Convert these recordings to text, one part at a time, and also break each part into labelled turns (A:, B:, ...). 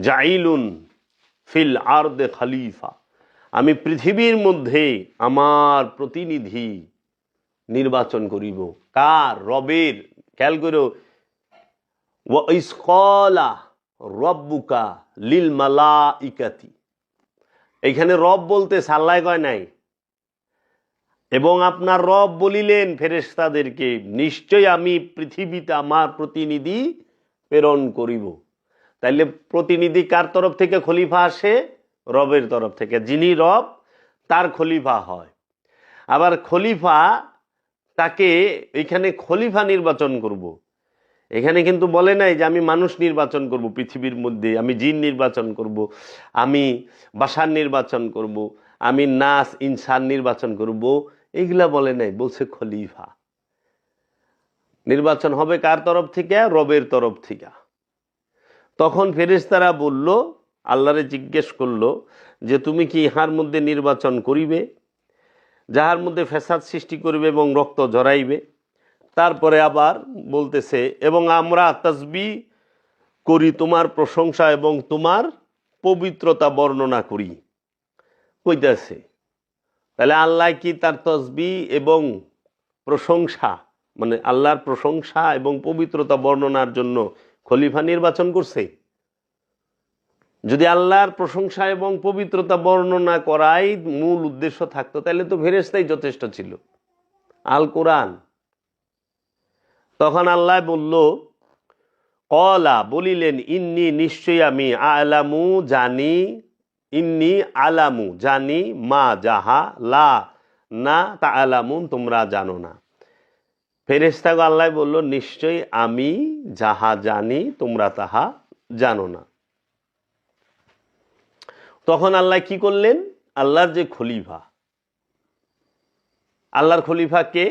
A: জাইলুন feel আর্দে খালিফা। আমি পৃথিবীর মধ্যে আমার প্রতিনিধি নির্বাচন করিব। কার? রবের। খেয়াল করো ইসকলা রব্বুকা লিল মালা ইকাতি এখানে রব বলতে সাল্লায় কয় নাই? এবং আপনার রব বলিলেন ফেরেশতাদেরকে নিশ্চয় আমি পৃথিবীতে আমার প্রতিনিধি প্রেরণ করিব। তাইলে প্রতিনিধি কার তরফ থেকে খলিফা আসে, রবের তরফ থেকে। যিনি রব, তার খলিফা হয়। আবার খলিফা, তাকে এখানে খলিফা নির্বাচন করব। এখানে কিন্তু বলে নাই যে আমি মানুষ নির্বাচন করব, পৃথিবীর মধ্যে আমি জিন নির্বাচন করব, আমি বাসার নির্বাচন করব, আমি নাস ইনসান নির্বাচন করব। এগুলা বলে নাই, বলছে খলিফা। নির্বাচন হবে কার তরফ থেকে? রবের তরফ থেকে। তখন ফেরেশতারা বলল, আল্লাহরে জিজ্ঞেস করল যে, তুমি কি ইহার মধ্যে নির্বাচন করিবে? যাহার মধ্যে ফ্যাসাদ সৃষ্টি করবে এবং রক্ত জড়াইবে তারপরে আবার বলতেছে, এবং আমরা তসবি করি তোমার প্রশংসা এবং তোমার পবিত্রতা বর্ণনা করি। কইতেছে, তাহলে আল্লাহ কি তার তসবি এবং প্রশংসা মানে আল্লাহর প্রশংসা এবং পবিত্রতা বর্ণনার জন্য খলিফা নির্বাচন করছে। যদি আল্লাহর প্রশংসা এবং পবিত্রতা বর্ণনা করাই মূল উদ্দেশ্য থাকতো, তাহলে তো ফেরেস্তাই যথেষ্ট ছিল। আল কোরআন। তখন আল্লাহ বলল, কলা বলিলেন, ইন্নি নিশ্চয়ই আমি আলামু জানি, ইন্নি আলামু জানি মা যাহা লা না তা আলামুন, তোমরা জানো না। ফেরেস্তাগো আল্লাহ বলল, নিশ্চয়ই আমি যাহা জানি, তোমরা তাহা জানো না। তখন আল্লাহ কি করলেন? আল্লাহর যে খলিফা, আল্লাহর খলিফা কে?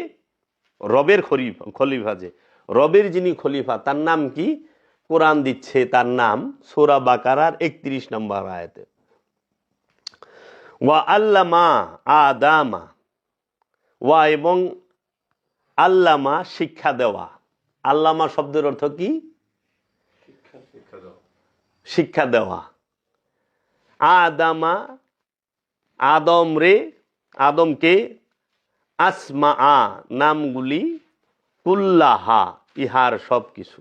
A: রবের খলিফা খলিফা যে, রবের যিনি খলিফা, তার নাম কি? কোরআন দিচ্ছে, তার নাম সোরা বাকারার একত্রিশ নম্বর আয়াতে। ওয়া আল্লামা আদামা, ওয়া এবং আল্লামা শিক্ষা দেওয়া। আল্লামা শব্দের অর্থ কি? শিক্ষা দেওয়া। আদামা, আদম রে আদমকে আসমা আ নামগুলি কুল্লাহা, ইহার সব কিছু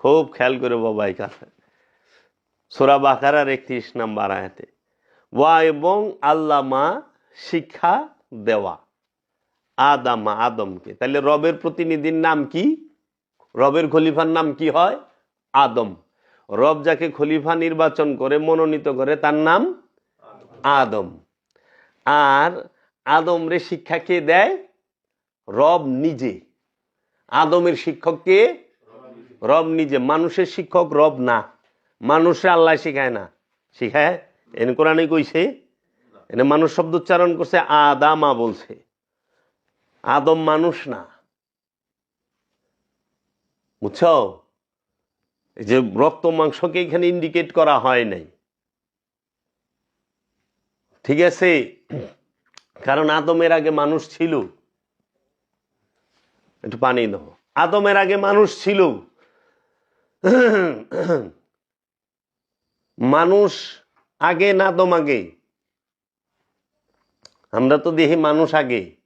A: খুব খেয়াল করে বাবাই কাছে সোরা বাকারার একত্রিশ নাম্বার আয়াতে। ওয়া এবং আল্লামা শিক্ষা দেওয়া। আদামা আদমকে। তাহলে রবের প্রতিনিধির নাম কি? রবের খলিফার নাম কি হয়? আদম। রব যাকে খলিফা নির্বাচন করে, মনোনীত করে, তার নাম আদম। আর আদম রে শিক্ষা কে দেয়? রব নিজে। আদমের শিক্ষককে রব নিজে। মানুষের শিক্ষক রব না। মানুষে আল্লাহ শিখায় না। শিখায়? এনে কোরআনে কইছে। এনে মানুষ শব্দ উচ্চারণ করছে, আদামা বলছে। আদম মানুষ না। বুঝছ? এই যে রক্ত মাংসকে এখানে ইন্ডিকেট করা হয় নাই। ঠিক আছে? কারণ আদমের আগে মানুষ ছিল। একটু পানি দাও। আদমের আগে মানুষ ছিল। মানুষ আগে না আদম আগে? আমরা তো দেখি মানুষ আগে।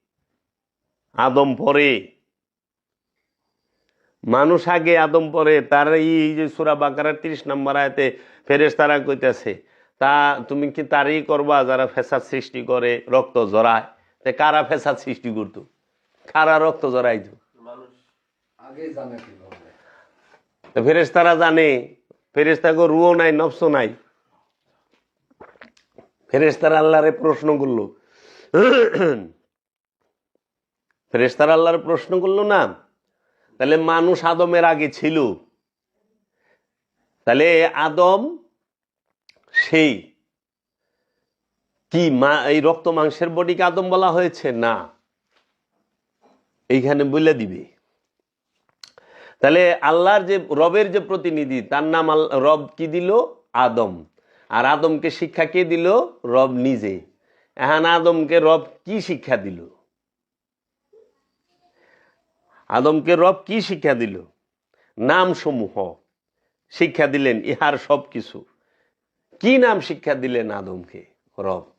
A: আদম পরে। মানুষ আগে আদম পরে তার এই যে সুরা বাকারার তিরিশ নম্বর আয়তে ফেরেস তারা কইতেছে তা তুমি কি তারই করবা যারা ফেসাদ সৃষ্টি করে রক্ত জড়ায়? তে কারা ফেসাদ সৃষ্টি করতো? কারা রক্ত জড়াইতো? ফেরেস তারা জানে ফেরেস্তাকে রুও নাই নফস নাই। ফেরেস্তারা আল্লাহরে প্রশ্ন করল ফেরেস্তারা আল্লাহর প্রশ্ন করল, না, তাহলে মানুষ আদমের আগে ছিল। তাহলে আদম সেই, কি মা, এই রক্ত মাংসের বডিকে আদম বলা হয়েছে? না। এইখানে বলে দিবে। তাহলে আল্লাহর যে, রবের যে প্রতিনিধি, তার নাম রব কি দিল? আদম। আর আদমকে শিক্ষা কে দিল? রব নিজে। এখন আদমকে রব কি শিক্ষা দিল? আদমকে রব কি শিক্ষা দিল? নাম সমূহ শিক্ষা দিলেন, ইহার সব কিছু কি নাম শিক্ষা দিলেন আদমকে? রব।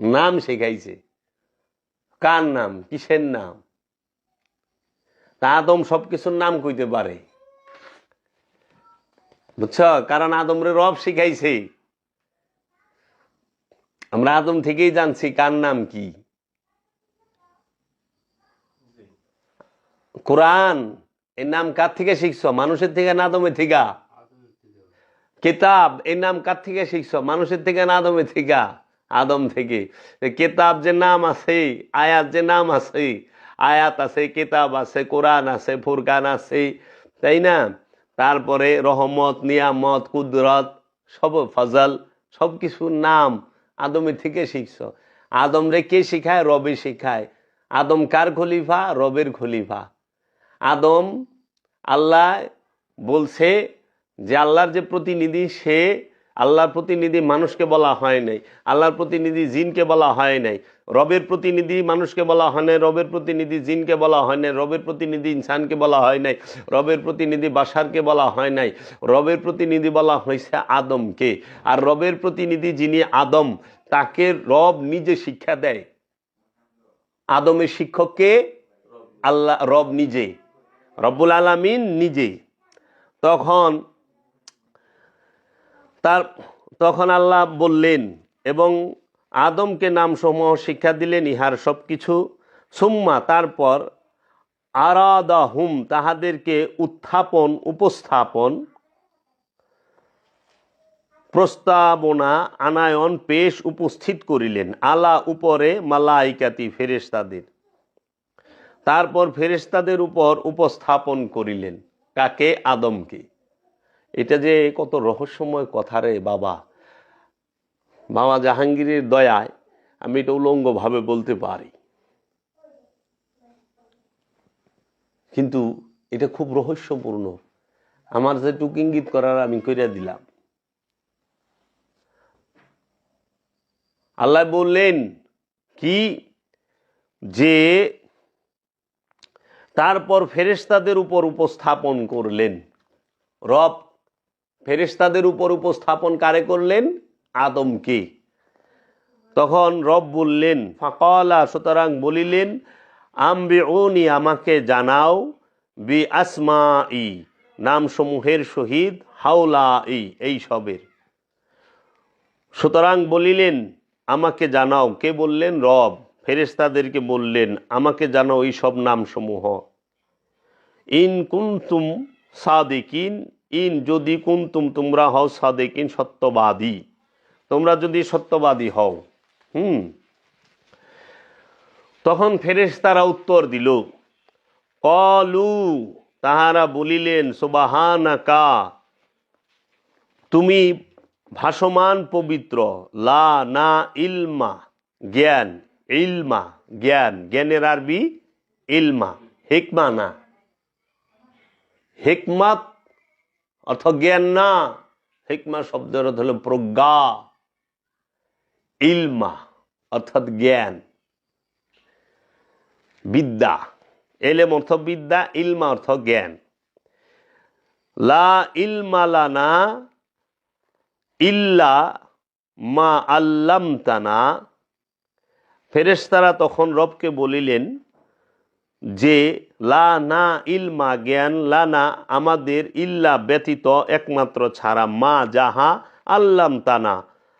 A: নাম শেখাইছে। কার নাম? কিসের নাম? তা আদম সব কিছুর নাম কইতে পারে। বুঝছ? কারণ আদমরে রব শিখাইছে। আমরা আদম থেকেই জানছি কার নাম কি। কোরআন, এর নাম কার থেকে শিখছ? মানুষের থেকে না আদমের থেকে কিতাব, এর নাম কার থেকে শিখছ? মানুষের থেকে না আদমের থেকে আদম থেকে। কেতাব যে নাম আছে, আয়াত যে নাম আছে, আয়াত আছে, কিতাব আছে, কোরআন আছে, ফুরকান আছে, তাই না? তারপরে রহমত, নিয়ামত, কুদরত, সব ফজল, সব কিছুর নাম আদমের থেকে শিখছ। আদম রে কে শিখায়? রবে শিখায়। আদম কার খলিফা? রবের খলিফা। আদম আল্লাহ বলছে যে আল্লাহর যে প্রতিনিধি, সে আল্লাহর প্রতিনিধি মানুষকে বলা হয় নাই। আল্লাহর প্রতিনিধি জিনকে বলা হয় নাই। রবের প্রতিনিধি মানুষকে বলা হয় নাই, রবের প্রতিনিধি জিনকে বলা হয় নাই, রবের প্রতিনিধি ইনসানকে বলা হয় নাই, রবের প্রতিনিধি বাসারকে বলা হয় নাই, রবের প্রতিনিধি বলা হয়েছে আদমকে। আর রবের প্রতিনিধি যিনি আদম, তাকে রব নিজে শিক্ষা দেয়। আদমের শিক্ষককে আল্লাহ, রব নিজে। রব্বুল আলামিন নিজে। তখন তার, তখন আল্লাহ বললেন, এবং আদমকে নামসমূহ শিক্ষা দিলেন, ইহার সব কিছু সুম্মা, তারপর আরাদা হুম তাহাদেরকে উত্থাপন, উপস্থাপন, প্রস্তাবনা, আনায়ন, পেশ উপস্থিত করিলেন। আলা উপরে মালাইকাতি, ফেরেশতাদের। তারপর ফেরেশতাদের উপর উপস্থাপন করিলেন। কাকে? আদমকে। এটা যে কত রহস্যময় কথা রে বাবা। বাবা জাহাঙ্গীরের দয়ায় আমি এটা উলঙ্গভাবে বলতে পারি। কিন্তু এটা খুব রহস্যপূর্ণ। আমার যেটুকু ইঙ্গিত করার আমি কইরা দিলাম। আল্লাহ বললেন, কি? যে তারপর ফেরেশতাদের উপর উপস্থাপন করলেন। রব, ফেরেশতাদের উপর উপস্থাপন কারে করলেন? আদমকে। তখন রব বললেন, ফাকলা সুতরাং বলিলেন আম্বি আমাকে জানাও বি আসমা ই নামসমূহের সহিত হাওলা ই এই সবের। সুতরাং বলিলেন, আমাকে জানাও। কে বললেন? রব। ফেরেশতাদেরকে বললেন, আমাকে জানাও এই সব নামসমূহ। ইন কুন্তুম সাদিকিন, ইন যদি কুন্তুম, তোমরা হও সাদিকিন, সত্যবাদী। তোমরা যদি সত্যবাদী হও। হুম। তখন ফেরেশতারা উত্তর দিল, কলু, তাহারা বলিলেন, সুবাহানাকা, তুমি ভাসমান পবিত্র, লা না ইলমা, জ্ঞান। ইলমা, জ্ঞান। জ্ঞানের আরবি ইলমা, হেকমা না। হেকমাত অর্থ জ্ঞান না, হেকমা শব্দের অর্থ হল প্রজ্ঞা। ইলমা অর্থাৎ জ্ঞান। বিদ্যা, এলেম অর্থ বিদ্যা, ইলমা অর্থ জ্ঞান। লা ইলমা ইলমালানা ইল্লা মা আল্লাম তানা ফেরেশতারা তখন রবকে বলিলেন, যে, লা না ইলমা জ্ঞান, লা না আমাদের ইল্লা ব্যতীত একমাত্র ছাড়া মা যাহা আল্লাম তানা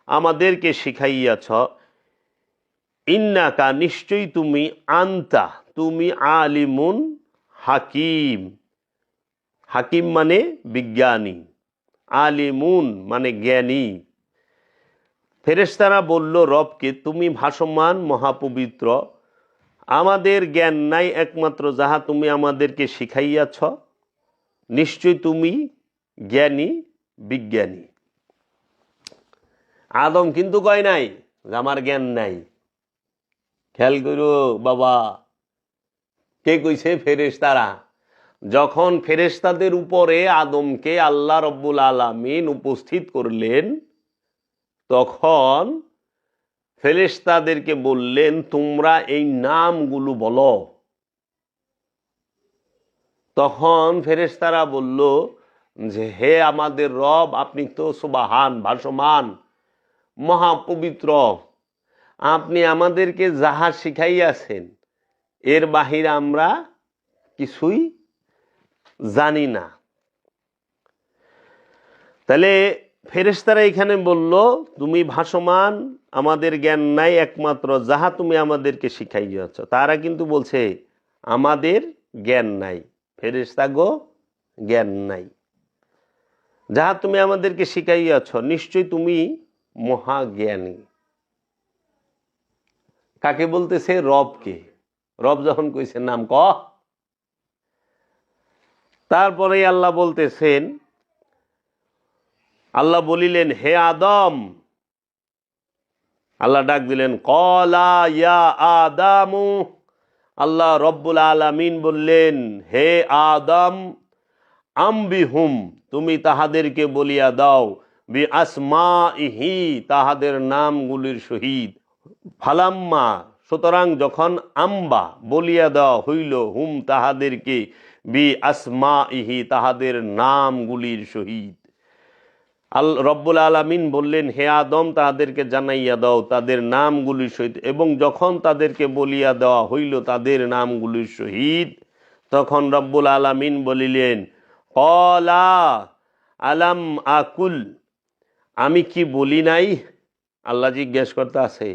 A: আমাদেরকে শিখাইয়াছ, ইন্নাকা নিশ্চয়ই তুমি আন্তা, তুমি আলিমুন হাকিম। হাকিম মানে বিজ্ঞানী, আলিমুন মানে জ্ঞানী। ফেরেশতারা বলল, রবকে তুমি ভাসমান মহাপবিত্র। আমাদের জ্ঞান নাই একমাত্র, যাহা তুমি আমাদেরকে শিখাইয়াছ। নিশ্চয় তুমি জ্ঞানী, বিজ্ঞানী। আদম কিন্তু কয় নাই যে, আমার জ্ঞান নাই। খেয়াল করো বাবা, কে কইছে ফেরেশতারা? যখন ফেরেশতাদের উপরে আদমকে আল্লাহ রব্বুল আলামিন উপস্থিত করলেন তখন ফেরেশতাদেরকে বললেন, তোমরা এই নামগুলো বলো। তখন ফেরেশতারা বলল, যে হে আমাদের রব, আপনি তো সুবাহান, ভাসমান, মহাপবিত্র। আপনি আমাদেরকে যাহা শিখাইয়াছেন, এর বাহিরে আমরা কিছুই জানি না। তাহলে ফেরেশতারা এখানে বলল, তুমি ভাসমান, আমাদের জ্ঞান নাই একমাত্র, যাহা তুমি আমাদেরকে শিখাই যাচ্ছ তারা কিন্তু বলছে, আমাদের জ্ঞান নাই ফেরেশতা গো জ্ঞান নাই। যাহা তুমি আমাদেরকে শিখাইয়াছ, নিশ্চয় তুমি মহাজ্ঞানী। কাকে বলতেছে? রবকে। রব যখন কইছে, নাম ক। তারপরে আল্লাহ বলতেছেন আল্লাহ বলিলেন, হে আদম। আল্লাহ ডাক দিলেন, কলা ইয়া আদামু। আল্লাহ রব্বুল আলামিন বললেন, হে আদম আম্বি হুম তুমি তাহাদেরকে বলিয়া দাও বি আসমা ইহি তাহাদের নামগুলির শহীদ ফালাম্মা, সুতরাং যখন আম্বা বলিয়া দেওয়া হইল, হুম তাহাদেরকে বি আসমা ইহি তাহাদের নামগুলির সহিত। আল রব্বুল আলামিন বললেন, হে আদম, তাদেরকে জানাইয়া দাও, তাদের নামগুলির সহিত। এবং যখন তাদেরকে বলিয়া দেওয়া হইল, তাদের নামগুলির সহিত, তখন রব্বুল আলামিন বলিলেন, কলা আলাম আকুল। আমি কি বলি নাই? আল্লাহ জিজ্ঞেস করতে আছে,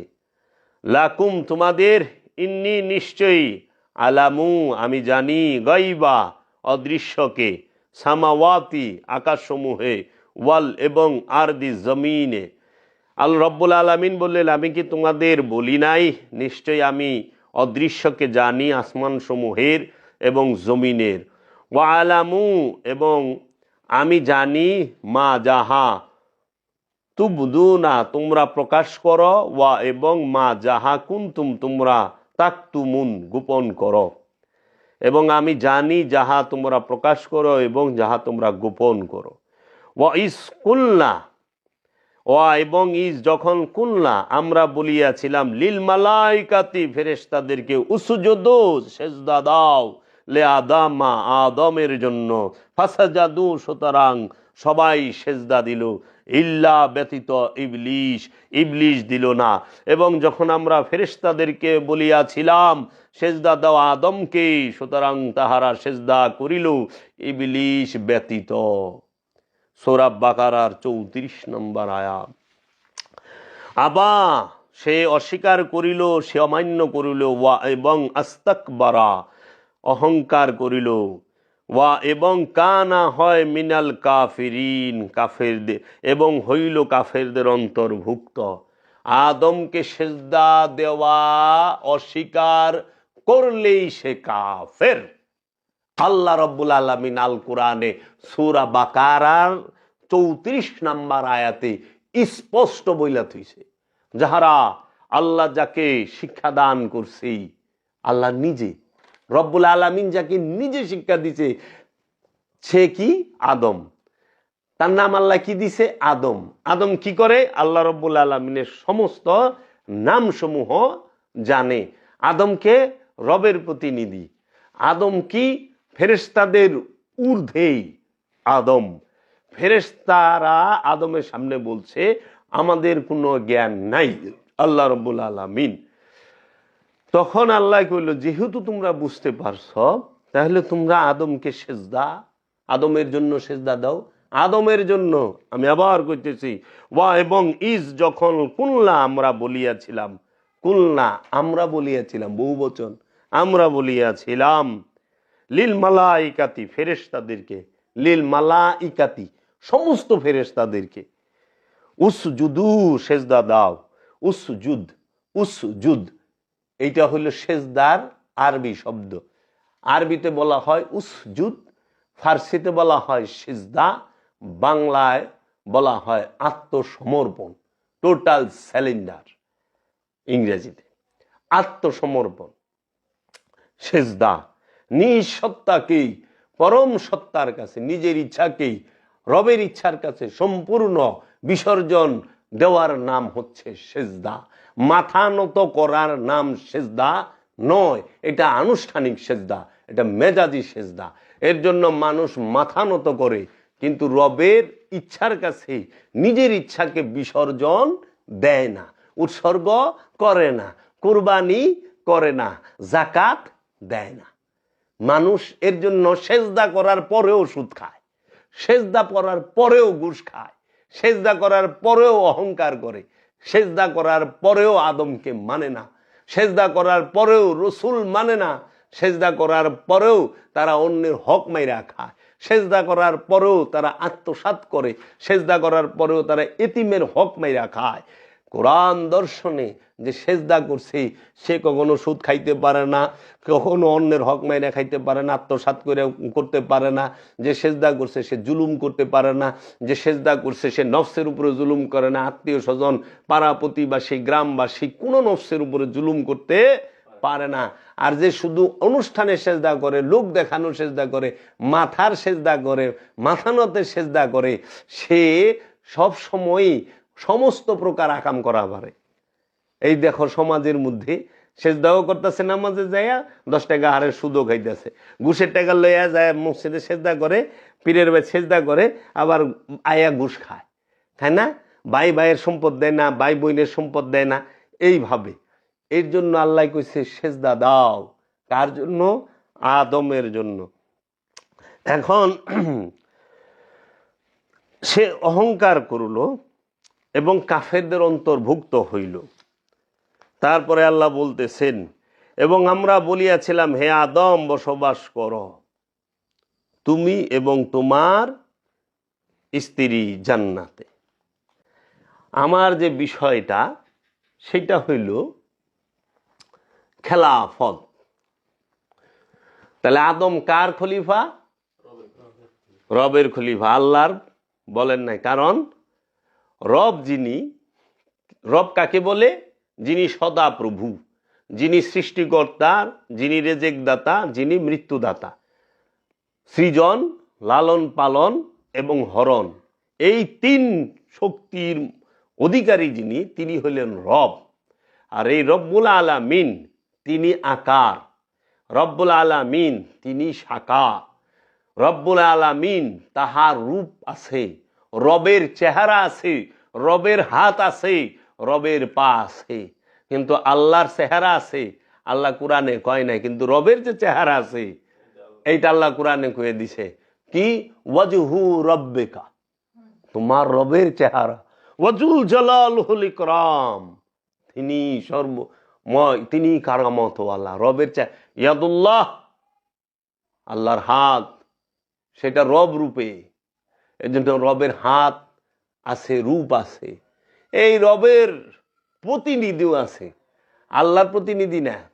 A: লাকুম তোমাদের, ইন্নি নিশ্চয়ই আলামু, আমি জানি, গাইবা, অদৃশ্যকে, সামাওয়াতি, আকাশসমূহে। ওয়াল এবং আর আরদি জমিনে। আল রব্বুল আলমিন বললেন, আমি কি তোমাদের বলি নাই? নিশ্চয়ই আমি অদৃশ্যকে জানি আসমান সমূহের এবং জমিনের। ওয়া আলামু এবং আমি জানি, মা যাহা তুবদু না তোমরা প্রকাশ করো, ওয়া এবং মা যাহা কুন্তুম, তোমরা তাকতুমুন, গোপন করো। এবং আমি জানি যাহা তোমরা প্রকাশ করো এবং যাহা তোমরা গোপন করো। ওয়া ইস কুল্লা ওয়া এবং ইস যখন কুল্লা আমরা বলিয়াছিলাম, লিল মালাইকাতি, ফেরেশতাদেরকে উসুজুদু, সেজদা দাও লে আদামা, আদমের জন্য। ফাসাজাদু, সুতরাং সবাই সেজদা দিল। ইল্লা ব্যতীত ইবলিশ ইবলিশ দিল না। এবং যখন আমরা ফেরেশতাদেরকে বলিয়াছিলাম, সেজদা দাও আদমকে, সুতরাং তাহারা সেজদা করিল। ইবলিশ ব্যতীত। সোরাব বাকারার চৌত্রিশ নম্বর আয়া। আবা, সে অস্বীকার করিল, সে অমান্য করিল, ওয়া এবং আস্তাক বারা অহংকার করিল। ওয়া এবং কানা হয় মিনাল কাফিরিন, কাফেরদের, এবং হইল কাফেরদের অন্তর্ভুক্ত। আদমকে সেজদা দেওয়া, অস্বীকার করলেই সে কাফের। আল্লাহ রব্বুল আলমিন আল কোরআনে সুরা বাকারার চৌত্রিশ নাম্বার আয়াতে স্পষ্ট বইলা থইছে, যাহারা আল্লাহ যাকে শিক্ষা দান করছে, আল্লাহ নিজে, রব্বুল আলমিন যাকে নিজে শিক্ষা দিছে, সে কি? আদম। তার নাম আল্লাহ কি দিছে? আদম। আদম কি করে? আল্লাহ রব্বুল আলমিনের সমস্ত নামসমূহ জানে। আদমকে রবের প্রতিনিধি। আদম কি? ফেরেস্তাদের ঊর্ধ্বেই আদম। ফেরেস্তারা আদমের সামনে বলছে, আমাদের কোনো জ্ঞান নাই, আল্লাহ রব্বুল আলমিন। তখন আল্লাহ কইল, যেহেতু তোমরা বুঝতে পারছ, তাহলে তোমরা আদমকে সেজদা, আদমের জন্য সেজদা দাও। আদমের জন্য আমি আবার কইতেছি, ওয়া এবং ইজ যখন কুল্লা আমরা বলিয়াছিলাম কুল্লা আমরা বলিয়াছিলাম বহু বচন আমরা বলিয়াছিলাম। লিল মালাইকাতি, ফেরেশতাদেরকে, লিল মালাইকাতি, সমস্ত ফেরেশতাদেরকে। উসজুদু, সেজদা দাও। উসজুদ উসজুদ। এইটা হলো সেজদার আরবি শব্দ। আরবিতে বলা হয় উস উসজুদ, ফার্সিতে বলা হয় সেজদা, বাংলায় বলা হয় আত্মসমর্পণ, টোটাল স্যালেন্ডার ইংরেজিতে। আত্মসমর্পণ, সেজদা। নিজ সত্তাকেই, পরম সত্তার কাছে, নিজের ইচ্ছাকেই, রবের ইচ্ছার কাছে সম্পূর্ণ বিসর্জন দেওয়ার নাম হচ্ছে সেজদা। মাথা নত করার নাম সেজদা নয়, এটা আনুষ্ঠানিক সেজদা, এটা মেজাজি সেজদা। এর জন্য মানুষ মাথা নত করে, কিন্তু রবের ইচ্ছার কাছে, নিজের ইচ্ছাকে বিসর্জন দেয় না, উৎসর্গ করে না, কোরবানি করে না জাকাত দেয় না। মানুষ এর জন্য সেজদা করার পরেও সুদ খায়। সেজদা করার পরেও ঘুষ খায়। সেজদা করার পরেও অহংকার করে। সেজদা করার পরেও আদমকে মানে না। সেজদা করার পরেও রসুল মানে না। সেজদা করার পরেও তারা অন্যের হক মাইরা খায়। সেজদা করার পরেও তারা আত্মসাৎ করে। সেজদা করার পরেও তারা এতিমের হক মাইরা খায়। কোরআন দর্শনে যে সেজদা করছে, সে কখনো সুদ খাইতে পারে না, কখনো অন্যের হক মাইনে খাইতে পারে না, আত্মসাৎ করে করতে পারে না, যে সেজদা করছে সে জুলুম করতে পারে না, যে সেজদা করছে সে নফসের উপরে জুলুম করে না, আত্মীয় স্বজন, পাড়া প্রতিবাসী, গ্রামবাসী, কোনো নফসের উপরে জুলুম করতে পারে না। আর যে শুধু অনুষ্ঠানে সেজদা করে, লোক দেখানো সেজদা করে, মাথার সেজদা করে মাথানতে সেজদা করে, সে সব সময়ই সমস্ত প্রকার আকাম করা পারে। এই দেখো সমাজের মধ্যে সেজদাও করতেছে, নামাজে যাইয়া দশ টাকা হারের সুদও খাইতেছে। ঘুষের টাকা লইয়া যায়, মসজিদে সেজদা করে, পীরের ভাই সেজদা করে, আবার আয়া ঘুষ খায়। তাই না? ভাই ভাইয়ের সম্পদ দেয় না, ভাই বোনের সম্পদ দেয় না, এইভাবে। এর জন্য আল্লাহ কইছে, সেজদা দাও। কার জন্য? আদমের জন্য। এখন সে অহংকার করল এবং কাফেরদের অন্তর্ভুক্ত হইল। তারপরে আল্লাহ বলতেছেন, এবং আমরা বলিয়াছিলাম, হে আদম, বসবাস করো। তুমি এবং তোমার স্ত্রী জান্নাতে। আমার যে বিষয়টা, সেটা হইল খেলাফত। তাহলে আদম কার খলিফা? রবের খলিফা। আল্লাহর বলেন নাই। কারণ রব যিনি, রব কাকে বলে? যিনি সদা প্রভু, যিনি সৃষ্টিকর্তা, যিনি রেজেকদাতা, যিনি মৃত্যুদাতা। সৃজন, লালন পালন এবং হরণ। এই তিন শক্তির অধিকারী যিনি, তিনি হলেন রব। আর এই রব্বুল আলামিন, তিনি আকার। রব্বুল আলামিন, তিনি সাকার রব্বুল আলামিন, তাহার রূপ আছে। রবের চেহারা আছে, রবের হাত আছে, রবের পা আছে। কিন্তু আল্লাহর চেহারা আছে, আল্লাহ কোরআনে কয় নাই, কিন্তু রবের যে চেহারা আছে, এইটা আল্লাহ কোরআনে কয়ে দিছে। কি? ওয়াজহু রব্বেকা। তোমার রবের চেহারা। ওয়াজুল জালালুল ইকরাম। তিনি সর্ব তিনি কারামতওয়ালা। রবের চে, ইয়াদুল্লাহ। আল্লাহর হাত। সেটা রব রূপে। এই জন্য রবের হাত আছে, রূপ আছে। এই রবের প্রতিনিধিও আছে। আল্লাহর প্রতিনিধি না।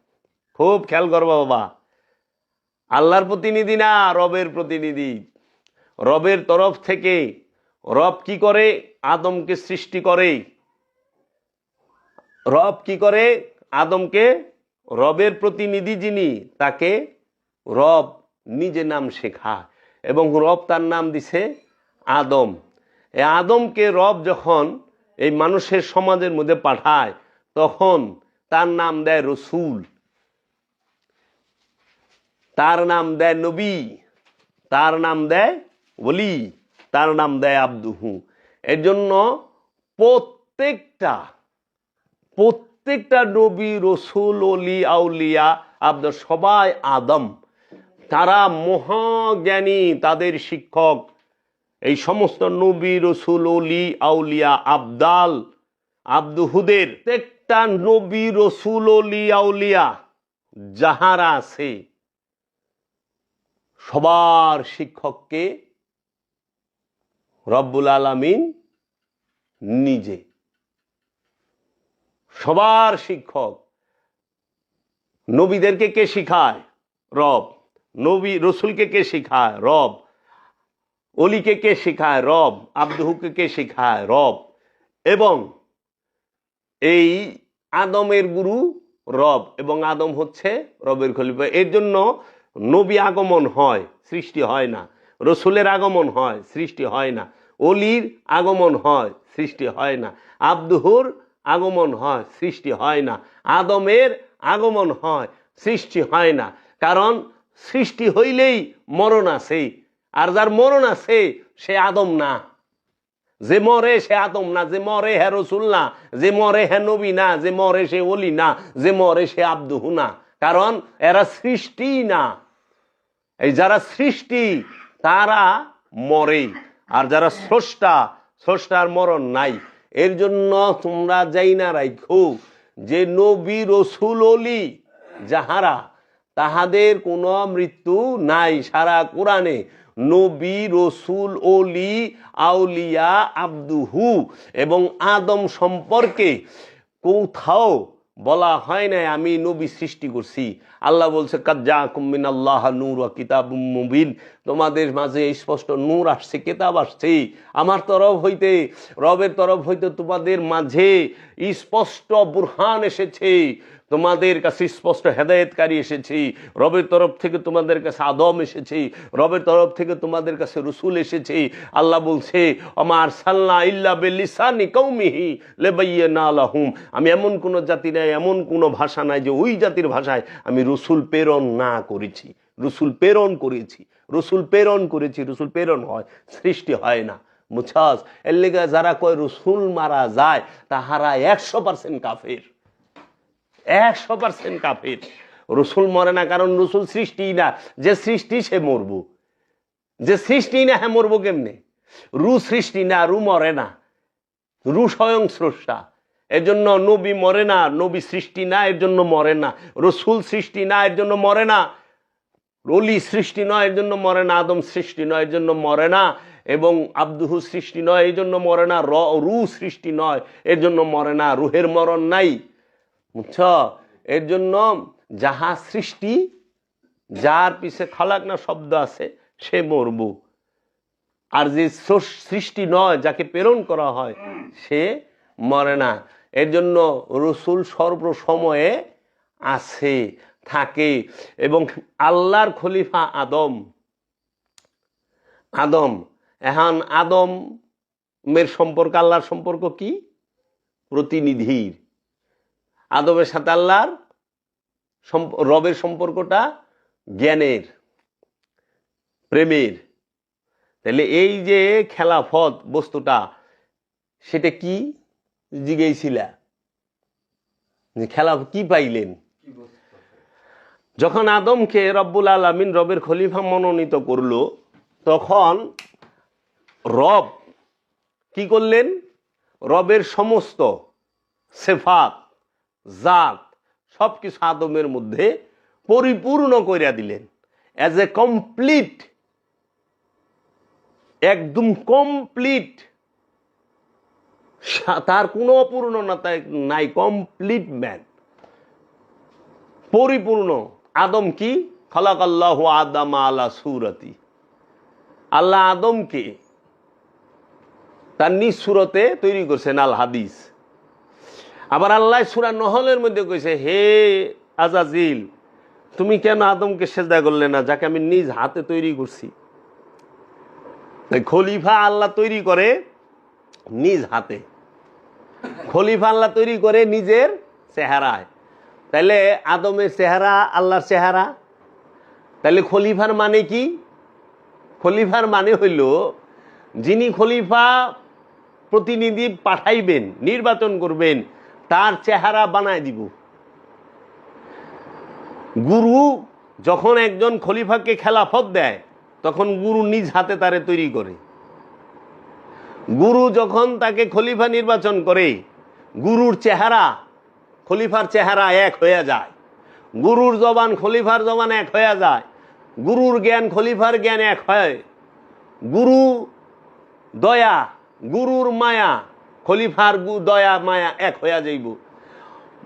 A: খুব খেয়াল করবা বাবা। আল্লাহর প্রতিনিধি না, রবের প্রতিনিধি। রবের তরফ থেকে রব কি করে? আদমকে সৃষ্টি করে। রব কি করে? আদমকে রবের প্রতিনিধি যিনি, তাকে রব নিজে নাম শেখা। এবং রব তার নাম দিছে আদম। এই আদমকে রব যখন এই মানুষের সমাজের মধ্যে পাঠায়, তখন তার নাম দেয় রসুল। তার নাম দেয় নবী। তার নাম দেয় বলি তার নাম দেয় আব্দুহু। এর জন্য প্রত্যেকটা প্রত্যেকটা নবী, রসুল অলি আউলিয়া আব্দ সবাই আদম। তারা মহাজ্ঞানী, তাদের শিক্ষক। এই সমস্ত নবী, রসুল অলি আউলিয়া, আবদাল আব্দুহুদের প্রত্যেকটা নবী, রসুল অলি আউলিয়া যাহারা আছে, সবার শিক্ষককে রব্বুল আলামিন নিজে, সবার শিক্ষক। নবীদেরকে কে শিখায়? রব। নবী, রসুলকে কে শিখায়? রব। অলিকে কে শিখায় রব? আব্দুহুকে কে শিখায় রব? এবং এই আদমের গুরু রব, এবং আদম হচ্ছে রবের খলিফা। এর জন্য নবী আগমন হয়, সৃষ্টি হয় না। রসুলের আগমন হয়, সৃষ্টি হয় না। অলির আগমন হয়, সৃষ্টি হয় না। আব্দুহুর আগমন হয়, সৃষ্টি হয় না। আদমের আগমন হয়, সৃষ্টি হয় না। কারণ সৃষ্টি হইলেই মরণ আছে আর যার মরণ আছে, সে আদম না। যে মরে সে আদম না, যে মরে হে রসুল না, যে মরে হে নবী না, যে মরে সে অলি না, যে মরে সে আব্দুহু না। কারণ এরা সৃষ্টি না। এই যারা সৃষ্টি, তারা মরে আর যারা স্রষ্টা, স্রষ্টার মরণ নাই। এর জন্য তোমরা যাই না রাখো যে নবী, রসুল অলি যাহারা, তাহাদের কোনো মৃত্যু নাই সারা কোরআনে। নবী, রসুল ওলি আউলিয়া, আব্দুহু এবং আদম সম্পর্কে কোথাও বলা হয় নাই, আমি নবী সৃষ্টি করছি। আল্লাহ বলছে কাজ্জা কুমিন আল্লাহ নূর কিতাব মুবিন। তোমাদের মাঝে স্পষ্ট নূর আসছে, কিতাব আসছে। আমার তরফ হইতে, রবের তরফ হইতে তোমাদের মাঝে স্পষ্ট বুরহান এসেছে। তোমাদের কাছে স্পষ্ট হেদায়েতকারী এসেছে, রবের তরফ থেকে তোমাদের কাছে আদম এসেছে, রবের তরফ থেকে তোমাদের কাছে রসুল এসেছে। আল্লাহ বলছে আমার সাল্লা ইল্লা বেলিসানি কৌমিহি লেবাইয়ে না আমি এমন কোন জাতি নাই, এমন কোনো ভাষা নাই যে ওই জাতির ভাষায় আমি রসুল প্রেরণ না করেছি। রসুল প্রেরণ করেছি, রসুল প্রেরণ করেছি, রসুল প্রেরণ হয়, সৃষ্টি হয় না। মুছাস, এর লেগে যারা কয় রসুল মারা যায়, তাহারা একশো পার্সেন্ট কাফের। একশো পার্সেন্ট কাফের। রসুল মরে না, কারণ রসুল সৃষ্টি না। যে সৃষ্টি, সে মরবো। যে সৃষ্টি না হ্যাঁ মরবো কেমনে? রু সৃষ্টি না, রু মরে না। রু স্বয়ং স্রষ্টা। এর জন্য নবী মরে না, নবী সৃষ্টি না, এর জন্য মরে না। রসুল সৃষ্টি না, এর জন্য মরে না। রলি সৃষ্টি নয়, এর জন্য মরে না। আদম সৃষ্টি নয়, এর জন্য মরে না। এবং আব্দুহু সৃষ্টি নয় এই জন্য মরে না। র, রু সৃষ্টি নয়, এর জন্য মরে না। রুহের মরণ নাই। বুঝছ? এর জন্য যাহা সৃষ্টি, যার পিছে খালাক না শব্দ আছে, সে মরবু। আর যে সৃষ্টি নয়, যাকে প্রেরণ করা হয়, সে মরে না। এর জন্য রসুল সর্বসময়ে আছে, থাকে। এবং আল্লাহর খলিফা আদম। আদম। এখন আদমের সম্পর্ক, আল্লাহর সম্পর্ক কি? প্রতিনিধির। আদমের সাথে আল্লাহর রবের সম্পর্কটা জ্ঞানের, প্রেমের। তাহলে এই যে খেলাফত বস্তুটা, সেটা কি জিগেইছিলা? যে কি পাইলেন? যখন আদমকে রব্বুল আলমিন রবের খলিফা মনোনীত করল, তখন রব কি করলেন? রবের সমস্ত সেফাত জাত সব কিছু আদমের মধ্যে পরিপূর্ণ করিয়া দিলেন। অ্যাজ এ কমপ্লিট একদম কমপ্লিট তার কোনো অপূর্ণতা নাই কমপ্লিট ম্যান পরিপূর্ণ। আদম কি? খলাক আল্লাহ আদম আলা সুরতি। আল্লাহ আদমকে তার নিজ সুরতে তৈরি করছেন আল হাদিস। আবার আল্লাহ সুরা নহলের মধ্যে কইছে, হে আজাজিল, তুমি কেন আদমকে সেজদা করলে না? যাকে আমি নিজ হাতে তৈরি করছি। খলিফা আল্লাহ তৈরি করে নিজ হাতে। খলিফা আল্লাহ তৈরি করে নিজের চেহারায়। তাহলে আদমের চেহারা আল্লাহর চেহারা। তাহলে খলিফার মানে কি? খলিফার মানে হইল, যিনি খলিফা প্রতিনিধি পাঠাইবেন, নির্বাচন করবেন তার চেহারা বানায় দিব। গুরু যখন একজন খলিফাকে খেলাফত দেয়, তখন গুরু নিজ হাতে তারে তৈরি করে। গুরু যখন তাকে খলিফা নির্বাচন করে, গুরুর চেহারা, খলিফার চেহারা এক হয়ে যায়। গুরুর জবান খলিফার জবান এক হয়ে যায়। গুরুর জ্ঞান খলিফার জ্ঞান এক হয়। গুরু দয়া, গুরুর মায়া খলিফার গু- দয়া, মায়া এক হইয়া যাইব।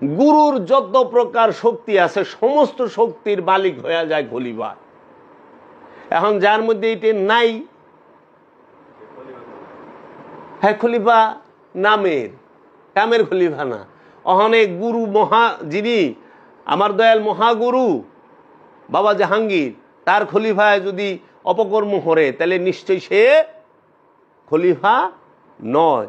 A: গুরুর যত প্রকার শক্তি আছে, সমস্ত শক্তির মালিক হইয়া যায় খলিফা। এখন যার মধ্যে এটি নাই হ্যাঁ খলিফা নামের কামের খলিফা না। অহনে গুরু মহা, যিনি আমার দয়াল মহাগুরু, বাবা জাহাঙ্গীর, তার খলিফায় যদি অপকর্ম করে, তাহলে নিশ্চয়ই সে খলিফা নয়।